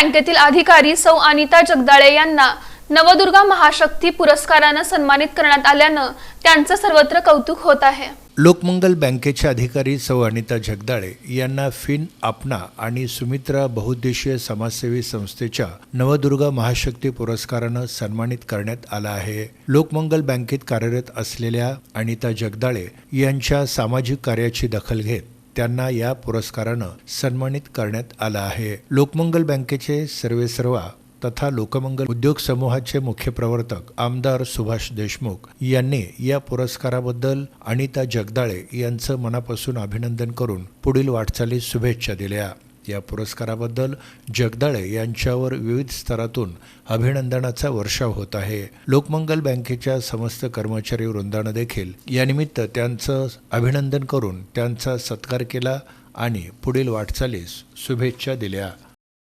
बँकेतील अधिकारी सौ अनिता जगदाळे यांना नवदुर्गा महाशक्ती पुरस्कारानं सन्मानित करण्यात आल्यानं त्यांचं सर्वत्र कौतुक होत आहे. लोकमंगल बँकेचे अधिकारी सौ अनिता जगदाळे यांना फिन आपना आणि सुमित्रा बहुद्देशीय समाजसेवी संस्थेच्या नवदुर्गा महाशक्ती पुरस्कारानं सन्मानित करण्यात आलं आहे. लोकमंगल बँकेत कार्यरत असलेल्या अनिता जगदाळे यांच्या सामाजिक कार्याची दखल घेत त्यांना या पुरस्कारानं सन्मानित करण्यात आलं आहे. लोकमंगल बँकेचे सर्वेसर्वा तथा लोकमंगल उद्योग समूहाचे मुख्य प्रवर्तक आमदार सुभाष देशमुख यांनी या पुरस्काराबद्दल अनिता जगदाळे यांचं मनापासून अभिनंदन करून पुढील वाटचालीस शुभेच्छा दिल्या. या पुरस्काराबद्दल जगदाळे यांच्यावर विविध स्तरातून अभिनंदनाचा वर्षाव होत आहे. लोकमंगल बँकेच्या समस्त कर्मचारी वृंदानं देखील यानिमित्त त्यांचं अभिनंदन करून त्यांचा सत्कार केला आणि पुढील वाटचालीस शुभेच्छा दिल्या.